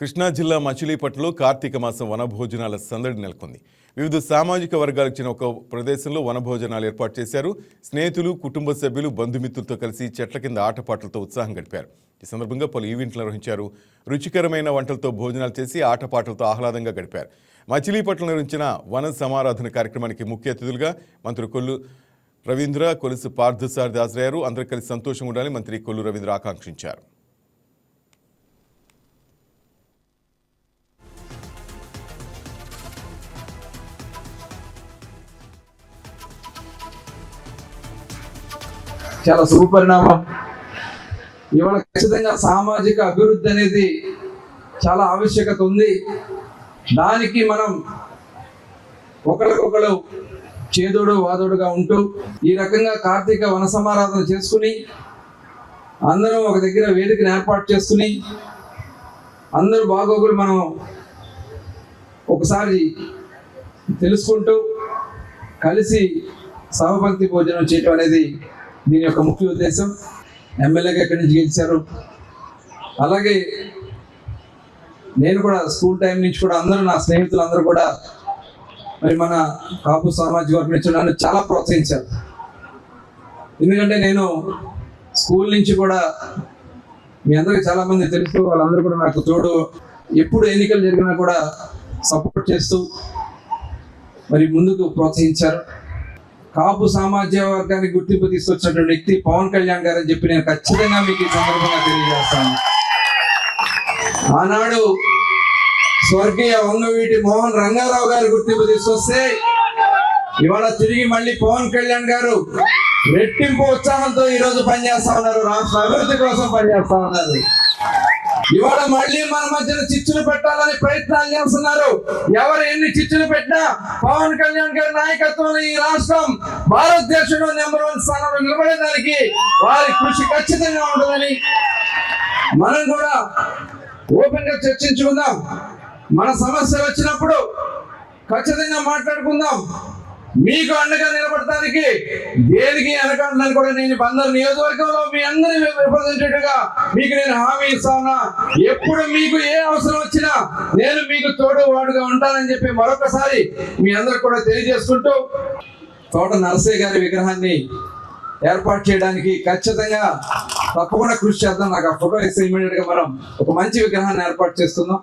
కృష్ణా జిల్లా మచిలీపట్నంలో కార్తీక మాసం వనభోజనాల సందడి నెలకొంది. వివిధ సామాజిక వర్గాలకు చెందిన ఒక ప్రదేశంలో వనభోజనాలు ఏర్పాటు చేశారు. స్నేహితులు కుటుంబ సభ్యులు బంధుమిత్రులతో కలిసి చెట్ల కింద ఆటపాటలతో ఉత్సాహం గడిపారు. ఈ సందర్భంగా పలు ఈవెంట్లు నిర్వహించారు. రుచికరమైన వంటలతో భోజనాలు చేసి ఆటపాటలతో ఆహ్లాదంగా గడిపారు. మచిలీపట్నం నిర్వహించిన వన సమారాధన కార్యక్రమానికి ముఖ్య అతిథులుగా మంత్రి కొల్లు రవీంద్ర కొలుసు పార్థసారథి హాజరయ్యారు. అందరూ కలిసి సంతోషంగా ఉండాలని మంత్రి కొల్లు రవీంద్ర ఆకాంక్షించారు. చాలా శుభపరిణామం ఇవాళ ఖచ్చితంగా సామాజిక అభివృద్ధి అనేది చాలా ఆవశ్యకత ఉంది. దానికి మనం ఒకరికొకరు చేదోడు వాదోడుగా ఉంటూ ఈ రకంగా కార్తీక వన సమారాధన చేసుకుని అందరం ఒక దగ్గర వేదికను ఏర్పాటు చేసుకుని అందరూ బాగోగులు మనం ఒకసారి తెలుసుకుంటూ కలిసి సహపంక్తి భోజనం చేయటం అనేది దీని యొక్క ముఖ్య ఉద్దేశం ఎమ్మెల్యేగా ఎక్కడి నుంచి గెలిచారు? అలాగే నేను కూడా స్కూల్ టైం నుంచి కూడా అందరూ నా స్నేహితులు అందరూ కూడా మరి మన కాపు సామాజిక వర్గం నుంచి నన్ను చాలా ప్రోత్సహించారు. ఎందుకంటే నేను స్కూల్ నుంచి కూడా మీ అందరికీ చాలా మంది తెలుసు వాళ్ళందరూ కూడా నాకు తోడు ఎప్పుడు ఎన్నికలు జరిగినా కూడా సపోర్ట్ చేస్తూ మరి ముందుకు ప్రోత్సహించారు. కాపు సామాజిక వర్గానికి గుర్తింపు తీసుకొచ్చినటువంటి వ్యక్తి పవన్ కళ్యాణ్ గారు అని చెప్పి నేను ఖచ్చితంగా మీకు ఈ సందర్భంగా తెలియజేస్తాను. ఆనాడు స్వర్గీయ వంగవీటి మోహన్ రంగారావు గారు గుర్తింపు తీసుకొస్తే ఇవాళ తిరిగి మళ్ళీ పవన్ కళ్యాణ్ గారు రెట్టింపు ఉత్సాహంతో ఈ రోజు పనిచేస్తా ఉన్నారు. రాష్ట్ర అభివృద్ధి కోసం పనిచేస్తా ఉన్నారు. ఇవాళ మళ్ళీ మన మధ్యన చిచ్చులు పెట్టాలని ప్రయత్నాలు చేస్తున్నారు. ఎవరు ఎన్ని చిచ్చులు పెట్టినా పవన్ కళ్యాణ్ గారి నాయకత్వంలో ఈ రాష్ట్రం భారతదేశంలో నెంబర్ వన్ స్థానంలో నిలబడేదానికి వారి కృషి ఖచ్చితంగా ఉంటుందని మనం కూడా ఓపెన్గా చర్చించుకుందాం. మన సమస్యలు వచ్చినప్పుడు ఖచ్చితంగా మాట్లాడుకుందాం. మీకు అండగా నిలబడటానికి దేనికి వెనకాడని కూడా నేను బందరు నియోజకవర్గంలో మీ అందరి రిప్రజెంటేటివ్గా మీకు నేను హామీ ఇస్తా ఉన్నా. ఎప్పుడు మీకు ఏ అవసరం వచ్చినా నేను మీకు తోడు వాడుగా ఉంటానని చెప్పి మరొకసారి మీ అందరికి కూడా తెలియజేసుకుంటూ తోట నరసయ్య గారి విగ్రహాన్ని ఏర్పాటు చేయడానికి ఖచ్చితంగా తప్పకుండా కృషి చేద్దాం. నాకు ఆ ఫోటో ఇస్తే ఇమీడియట్గా మనం ఒక మంచి విగ్రహాన్ని ఏర్పాటు చేస్తున్నాం.